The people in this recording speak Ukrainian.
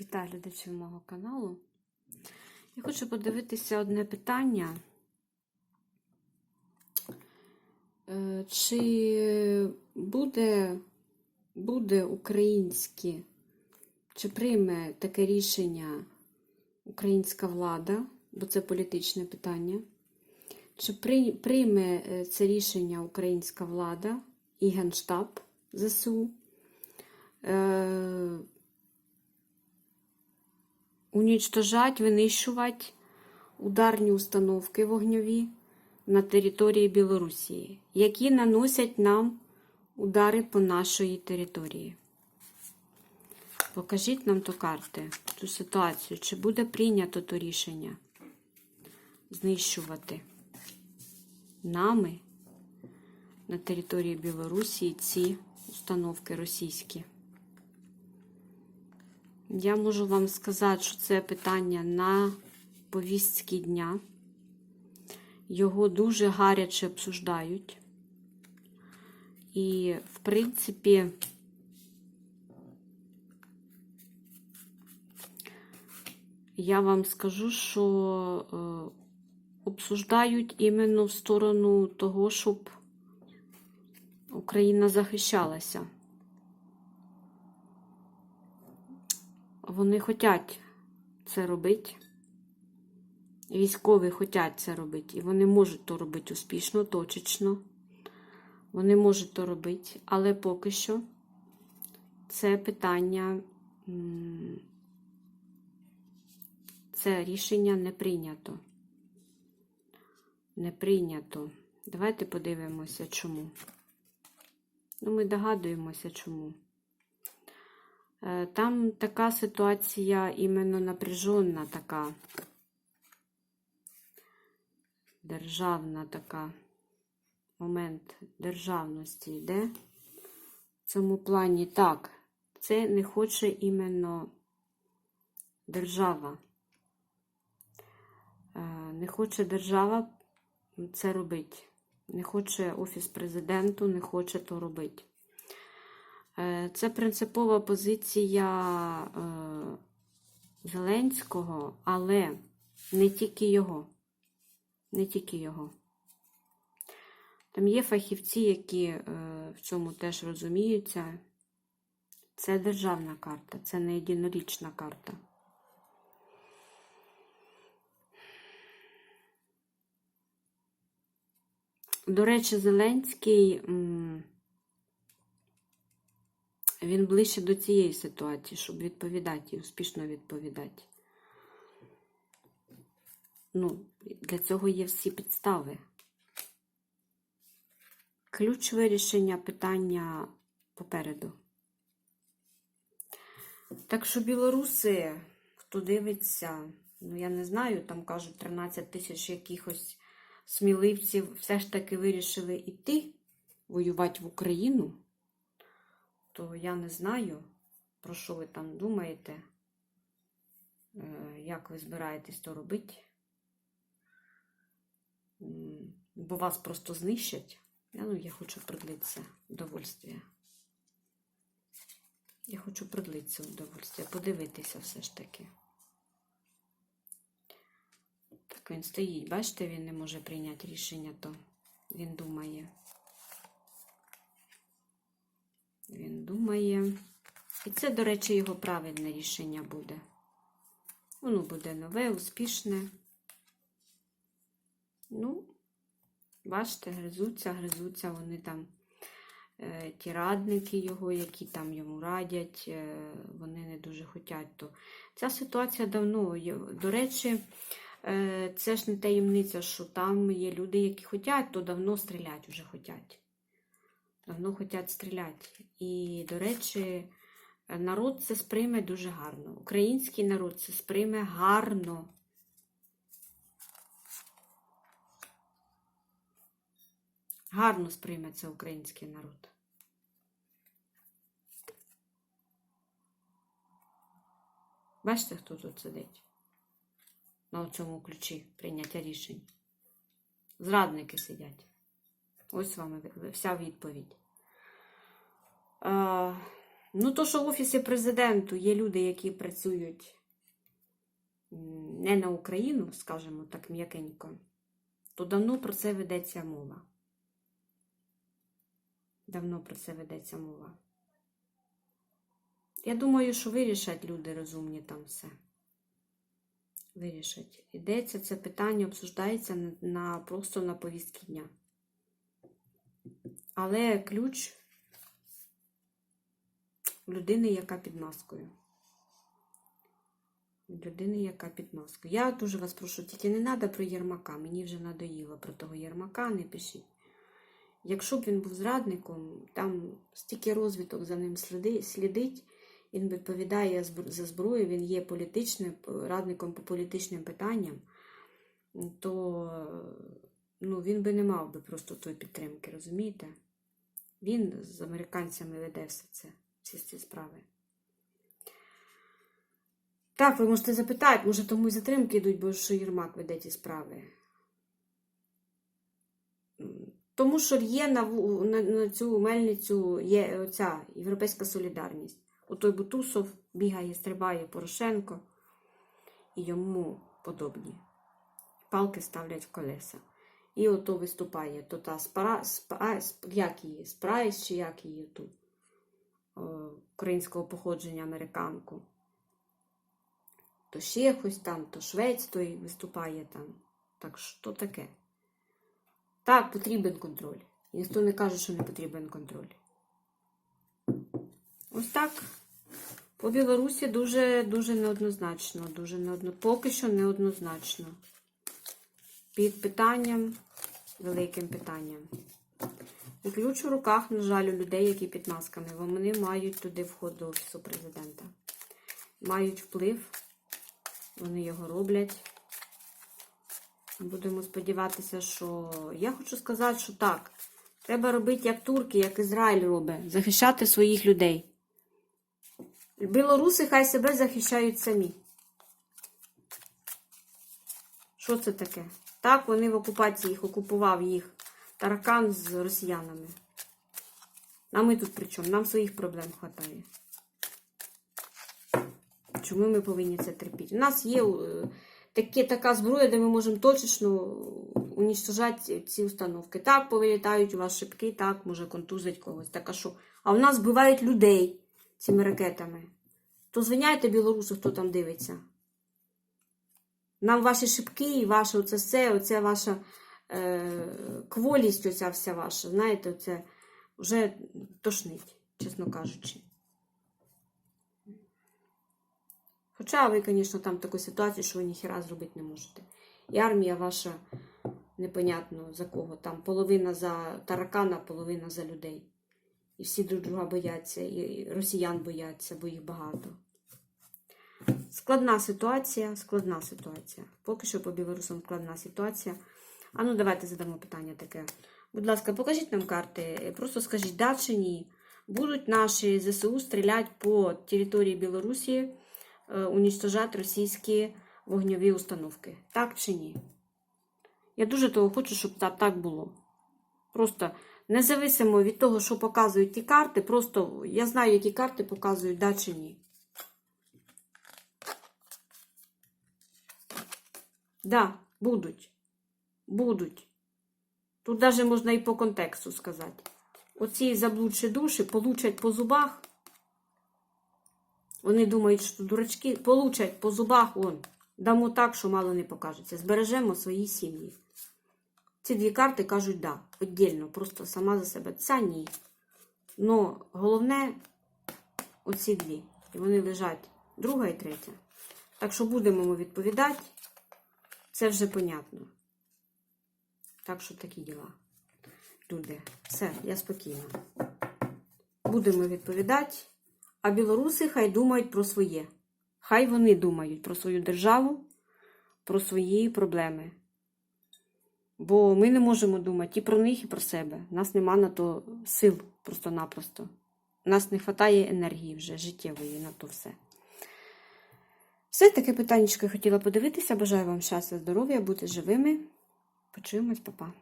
Вітаю глядачів мого каналу. Я хочу подивитися одне питання. Е, Чи буде, буде українське, чи прийме таке рішення українська влада, бо це політичне питання? Чи при- прийме е, це рішення українська влада і Генштаб ЗСУ? Унічтожать, винищувати ударні установки вогньові на території Білорусі, які наносять нам удари по нашої території. Покажіть нам ту карти, цю ситуацію, чи буде прийнято то рішення знищувати нами на території Білорусі ці установки російські. Я можу вам сказати, що це питання на повістці дня. Його дуже гаряче обсуждають. І, в принципі, я вам скажу, що е, обсуждають іменно в сторону того, щоб Україна захищалася. Вони хочуть це робити. Військові хочуть це робити. І вони можуть то робити успішно, точечно. Вони можуть то робити, але поки що це питання, це рішення не прийнято. Не прийнято. Давайте подивимося, чому. Ну, ми догадуємося, чому. Е, Там така ситуація іменно напряжена така. Державна така. Момент державності йде. В цьому плані так. Це не хоче іменно держава. Е, Не хоче держава це робити. Не хоче Офіс президенту, не хоче то робити. Е, Це принципова позиція е, Зеленського, але не тільки його. Не тільки його. Там є фахівці, які е, в цьому теж розуміються. Це державна карта, це не єдинорічна карта. До речі, Зеленський. Він ближче до цієї ситуації, щоб відповідати і успішно відповідати. Ну, для цього є всі підстави. Ключ вирішення питання попереду. Так що білоруси, хто дивиться, ну я не знаю, там кажуть 13 тисяч якихось сміливців все ж таки вирішили йти воювати в Україну то я не знаю, про що ви там думаєте, е, як ви збираєтесь то робити. Бо вас просто знищать. Я, ну, я хочу продлити це удовольствие. Я хочу продлити це удовольствие, подивитися все ж таки. Так він стоїть, бачите, він не може прийняти рішення, то він думає. Він думає. І це, до речі, його правильне рішення буде. Воно буде нове, успішне. Ну, бачите, гризуться, гризуться вони там, е, ті радники його, які там йому радять, е, вони не дуже хотять. То. Ця ситуація давно. До речі, е, це ж не таємниця, що там є люди, які хочуть, то давно стрілять вже хочуть давно хочуть стріляти. І, до речі, народ це сприйме дуже гарно. Український народ це сприйме гарно. Гарно сприйме це український народ. Бачите, хто тут сидить? На цьому ключі прийняття рішень. Зрадники сидять. Ось вам вся відповідь. Е, Ну, то, що в Офісі президенту є люди, які працюють не на Україну, скажімо так, м'якенько, то давно про це ведеться мова. Давно про це ведеться мова. Я думаю, що вирішать люди розумні там все. Вирішать. Йдеться це питання, обсуждається на, на просто на повістки дня. Але ключ людини, яка під маскою. Людини, яка під маскою. Я дуже вас прошу, тільки не треба про Єрмака. Мені вже надоїло про того Єрмака, не пишіть. Якщо б він був зрадником, там стільки розвиток за ним сліди- слідить, він відповідає за зброю, він є політичним радником по політичним питанням, то ну, він би не мав би просто тої підтримки, розумієте? Він з американцями веде все це, всі ці справи. Так, ви можете запитати, може тому і затримки йдуть, бо що Єрмак веде ті справи. Тому що є на, на, на цю мельницю є оця Європейська солідарність. Отой Бутусов бігає, стрибає Порошенко і йому подобні. Палки ставлять в колеса. І ото виступає то та спара, спа, сп, як її, спрайс, чи як її ту о, українського походження американку. То ще хтось там, то швець той виступає там. Так що таке? Так, потрібен контроль. І ніхто не каже, що не потрібен контроль. Ось так. По Білорусі дуже, дуже неоднозначно. Дуже неодно... Поки що неоднозначно. Під питанням, великим питанням. І ключ у руках, на жаль, у людей, які під масками. Вони мають туди вход до Офісу президента. Мають вплив. Вони його роблять. Будемо сподіватися, що я хочу сказати, що так. Треба робити як турки, як Ізраїль робить. Захищати своїх людей. Білоруси хай себе захищають самі. Що це таке? Так, вони в окупації їх окупував їх таракан з росіянами. А ми тут при чому? Нам своїх проблем вистачає. Чому ми повинні це терпіти? У нас є е, такі, така зброя, де ми можемо точечно унічтожати ці установки. Так, повилітають у вас шибки, так, може контузить когось. Так, а що? А в нас вбивають людей цими ракетами. То звиняйте білорусу, хто там дивиться. Нам ваші шибки і ваше оце все, оця ваша е, кволість, оця вся ваша, знаєте, оце вже тошнить, чесно кажучи. Хоча ви, звісно, там таку ситуацію, що ви ніхіра зробити не можете. І армія ваша непонятно за кого. Там половина за таракана, половина за людей. І всі друг друга бояться, і росіян бояться, бо їх багато. Складна ситуація, складна ситуація. Поки що по білорусам складна ситуація. А ну давайте задамо питання таке. Будь ласка, покажіть нам карти. Просто скажіть, да чи ні. Будуть наші ЗСУ стріляти по території Білорусі, е, унічтожати російські вогневі установки. Так чи ні? Я дуже того хочу, щоб так було. Просто независимо від того, що показують ті карти, просто я знаю, які карти показують, да чи ні. Да, будуть. Будуть. Тут навіть можна і по контексту сказати. Оці заблудші душі получать по зубах. Вони думають, що дурачки получать по зубах, он. Дамо так, що мало не покажеться. Збережемо свої сім'ї. Ці дві карти кажуть да, віддільно, просто сама за себе. Ця ні. Но головне оці дві. І вони лежать друга і третя. Так що будемо ми відповідати. Це вже понятно. Так що такі діла. Люди, все, я спокійна. Будемо відповідати. А білоруси хай думають про своє. Хай вони думають про свою державу, про свої проблеми. Бо ми не можемо думати і про них, і про себе. У нас нема на то сил просто-напросто. У нас не вистачає енергії вже життєвої на то все. Все таке питання хотіла подивитися. Бажаю вам щастя, здоров'я, бути живими. Почуємось, папа.